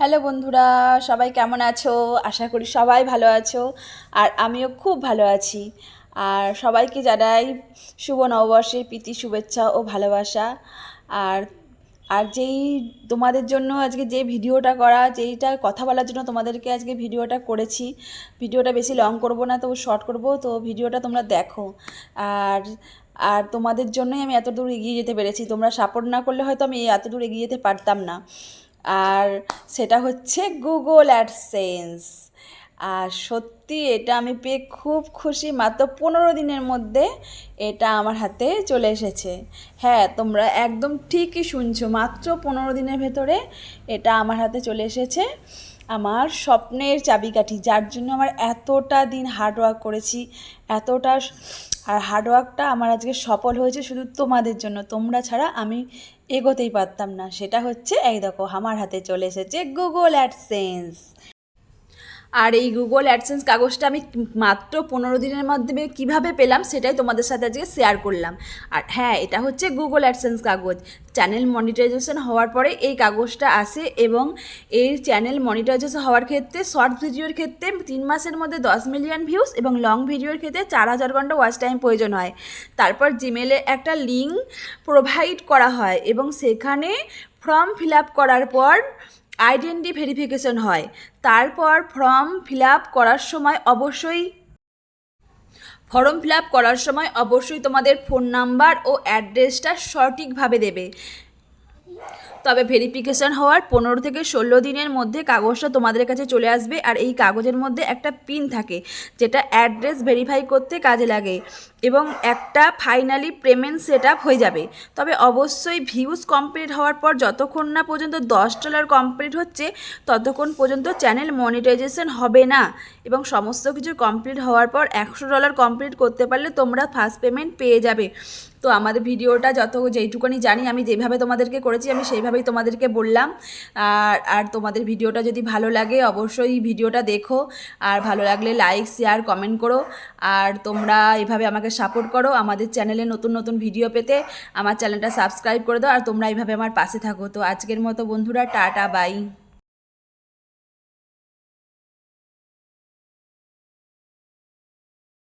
Hello বন্ধুরা, সবাই কেমন আছো? আশা করি সবাই ভালো আছো আর আমিও খুব ভালো আছি। আর সবাইকে জানাই শুভ নববর্ষের প্রীতি, শুভেচ্ছা ও ভালোবাসা। আর আর যেই তোমাদের জন্য আজকে যে ভিডিওটা করা, যেইটা কথা বলার জন্য তোমাদেরকে আজকে ভিডিওটা করেছি, ভিডিওটা বেশি লং করব না তো শর্ট করব, তো ভিডিওটা তোমরা দেখো। আর আর তোমাদের জন্যই আমি এত দূর এগিয়ে যেতে পেরেছি। তোমরা সাপোর্ট না করলে হয়তো আমি এত দূর এগিয়ে যেতে পারতাম না। আর সেটা হচ্ছে গুগল অ্যাডসেন্স আর সত্যি এটা আমি পেয়ে খুব খুশি, মাত্র পনেরো দিনের মধ্যে এটা আমার হাতে চলে এসেছে। হ্যাঁ তোমরা একদম ঠিকই শুনছো, মাত্র পনেরো দিনের ভেতরে এটা আমার হাতে চলে এসেছে। আমার স্বপ্নের চাবিকাঠি, যার জন্য আমার এতটা দিন হার্ডওয়ার্ক করেছি, এতটা আর হার্ডওয়ার্কটা আমার আজকে সফল হয়েছে শুধু তোমাদের জন্য। তোমরা ছাড়া আমি এগোতেই পারতাম না। সেটা হচ্ছে, এই দেখো, আমার হাতে চলে এসেছে গুগল অ্যাডসেন্স আর এই গুগল অ্যাডসেন্স কাগজটা আমি মাত্র পনেরো দিনের মাধ্যমে কীভাবে পেলাম সেটাই তোমাদের সাথে আজকে শেয়ার করলাম। আর হ্যাঁ এটা হচ্ছে গুগল অ্যাডসেন্স কাগজ। চ্যানেল মনিটাইজেশন হওয়ার পরে এই কাগজটা আসে এবং এই চ্যানেল মনিটাইজেশন হওয়ার ক্ষেত্রে শর্ট ভিডিওর ক্ষেত্রে তিন মাসের মধ্যে দশ মিলিয়ন ভিউজ এবং লং ভিডিওর ক্ষেত্রে চার হাজার ঘণ্টা ওয়াচ টাইম প্রয়োজন হয়। তারপর জিমেলে একটা লিঙ্ক প্রোভাইড করা হয় এবং সেখানে ফর্ম ফিল আপ করার পর আইডেন্টি ভেরিফিকেশন হয়। তারপর ফর্ম ফিল আপ করার সময় অবশ্যই ফর্ম ফিল আপ করার সময় অবশ্যই তোমাদের ফোন নাম্বার ও অ্যাড্রেসটা সঠিকভাবে দেবে। তবে ভেরিফিকেশন হওয়ার পনেরো থেকে ষোলো দিনের মধ্যে কাগজটা তোমাদের কাছে চলে আসবে আর এই কাগজের মধ্যে একটা পিন থাকে, যেটা অ্যাড্রেস ভেরিফাই করতে কাজে লাগে। এবং একটা ফাইনালি পেমেন্ট সেট আপ হয়ে যাবে। তবে অবশ্যই ভিউজ কমপ্লিট হওয়ার পর যতক্ষণ না পর্যন্ত দশ ডলার কমপ্লিট হচ্ছে, ততক্ষণ পর্যন্ত চ্যানেল মনিটাইজেশন হবে না। এবং সমস্ত কিছু কমপ্লিট হওয়ার পর একশো ডলার কমপ্লিট করতে পারলে তোমরা ফার্স্ট পেমেন্ট পেয়ে যাবে। তো আমাদের ভিডিওটা যত যেইটুকুনি জানি, আমি যেভাবে তোমাদেরকে করেছি, আমি সেইভাবেই তোমাদেরকে বললাম। আর আর তোমাদের ভিডিওটা যদি ভালো লাগে, অবশ্যই ভিডিওটা দেখো। আর ভালো লাগলে লাইক শেয়ার কমেন্ট করো। আর তোমরা এভাবে আমাকে সাপোর্ট করো, আমাদের চ্যানেলে নতুন নতুন ভিডিও পেতে আমার চ্যানেলটা সাবস্ক্রাইব করে দাও আর তোমরা এইভাবে আমার পাশে থাকো। তো আজকের মতো বন্ধুরা, টাটা বাই